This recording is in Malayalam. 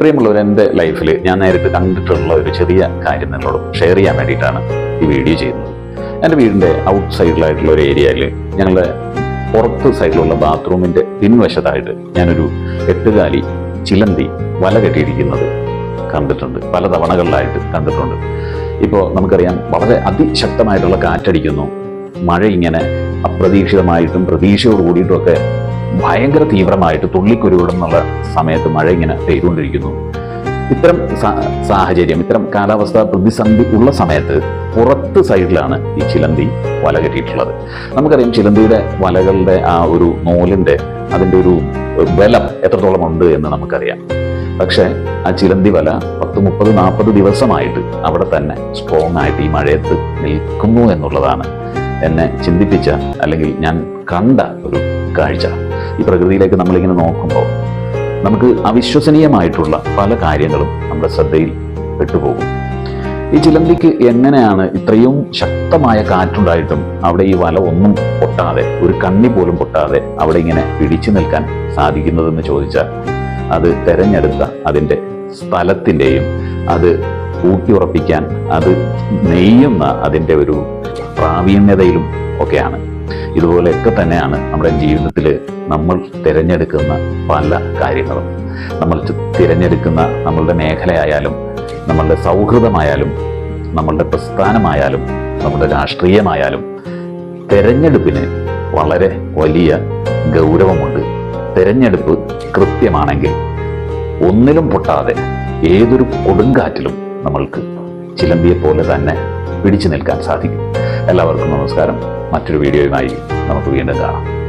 പ്രിയമുള്ളവർ എന്റെ ലൈഫിൽ ഞാൻ നേരിട്ട് കണ്ടിട്ടുള്ള ഒരു ചെറിയ കാര്യം നിങ്ങളോട് ഷെയർ ചെയ്യാൻ വേണ്ടിയിട്ടാണ് ഈ വീഡിയോ ചെയ്യുന്നത്. എന്റെ വീടിന്റെ ഔട്ട് സൈഡിലായിട്ടുള്ള ഒരു ഏരിയയിൽ ഞങ്ങളുടെ പുറത്ത് സൈഡിലുള്ള ബാത്റൂമിന്റെ പിൻവശത്തായിട്ട് ഞാനൊരു എട്ടുകാലി ചിലന്തി വല കെട്ടിയിരിക്കുന്നത് കണ്ടിട്ടുണ്ട്. പല തവണകളിലായിട്ട് കണ്ടിട്ടുണ്ട്. ഇപ്പോൾ നമുക്കറിയാം വളരെ അതിശക്തമായിട്ടുള്ള കാറ്റടിക്കുന്നു. മഴ ഇങ്ങനെ അപ്രതീക്ഷിതമായിട്ടും പ്രതീക്ഷയോട് കൂടിയിട്ടുമൊക്കെ ഭയങ്കര തീവ്രമായിട്ട് തുള്ളിക്കുരുവിടുന്നുള്ള സമയത്ത് മഴ ഇങ്ങനെ പെയ്തുകൊണ്ടിരിക്കുന്നു. ഇത്തരം സാഹചര്യം ഇത്തരം കാലാവസ്ഥാ പ്രതിസന്ധി ഉള്ള സമയത്ത് പുറത്ത് സൈഡിലാണ് ഈ ചിലന്തി വല കെട്ടിയിട്ടുള്ളത്. നമുക്കറിയാം ചിലന്തിയുടെ വലകളുടെ ആ ഒരു നൂലിന്റെ അതിന്റെ ഒരു ബലം എത്രത്തോളം ഉണ്ട് എന്ന് നമുക്കറിയാം. പക്ഷേ ആ ചിലന്തി വല പത്ത് മുപ്പത് നാൽപ്പത് ദിവസമായിട്ട് അവിടെ തന്നെ സ്ട്രോങ് ആയിട്ട് ഈ മഴയത്ത് നിൽക്കുന്നു എന്നുള്ളതാണ് എന്നെ ചിന്തിപ്പിച്ച അല്ലെങ്കിൽ ഞാൻ കണ്ട ഒരു കാഴ്ച. ഈ പ്രകൃതിയിലേക്ക് നമ്മളിങ്ങനെ നോക്കുമ്പോൾ നമുക്ക് അവിശ്വസനീയമായിട്ടുള്ള പല കാര്യങ്ങളും നമ്മുടെ ശ്രദ്ധയിൽ പെട്ടുപോകും. ഈ ചിലന്തിക്ക് എങ്ങനെയാണ് ഇത്രയും ശക്തമായ കാറ്റുണ്ടായിട്ടും അവിടെ ഈ വല ഒന്നും പൊട്ടാതെ ഒരു കണ്ണി പോലും പൊട്ടാതെ അവിടെ ഇങ്ങനെ പിടിച്ചു നിൽക്കാൻ സാധിക്കുന്നതെന്ന് ചോദിച്ചാൽ അത് തെരഞ്ഞെടുത്ത അതിന്റെ സ്ഥലത്തിന്റെയും അത് ഊട്ടിയുറപ്പിക്കാൻ അത് നെയ്യുന്ന അതിന്റെ ഒരു പ്രാവീണ്യതയിലും ഒക്കെയാണ്. ഇതുപോലെയൊക്കെ തന്നെയാണ് നമ്മുടെ ജീവിതത്തിൽ നമ്മൾ തിരഞ്ഞെടുക്കുന്ന പല കാര്യങ്ങളും. നമ്മൾ തിരഞ്ഞെടുക്കുന്ന നമ്മളുടെ മേഖലയായാലും നമ്മളുടെ സൗഹൃദമായാലും നമ്മളുടെ പ്രസ്ഥാനമായാലും നമ്മുടെ രാഷ്ട്രീയമായാലും തെരഞ്ഞെടുപ്പിന് വളരെ വലിയ ഗൗരവമുണ്ട്. തെരഞ്ഞെടുപ്പ് കൃത്യമാണെങ്കിൽ ഒന്നിലും പൊട്ടാതെ ഏതൊരു കൊടുങ്കാറ്റിലും നമ്മൾക്ക് ചിലമ്പിയെ പോലെ തന്നെ പിടിച്ചു നിൽക്കാൻ സാധിക്കും. എല്ലാവർക്കും നമസ്കാരം. മറ്റൊരു വീഡിയോയുമായി നമുക്ക് വീണ്ടും കാണാം.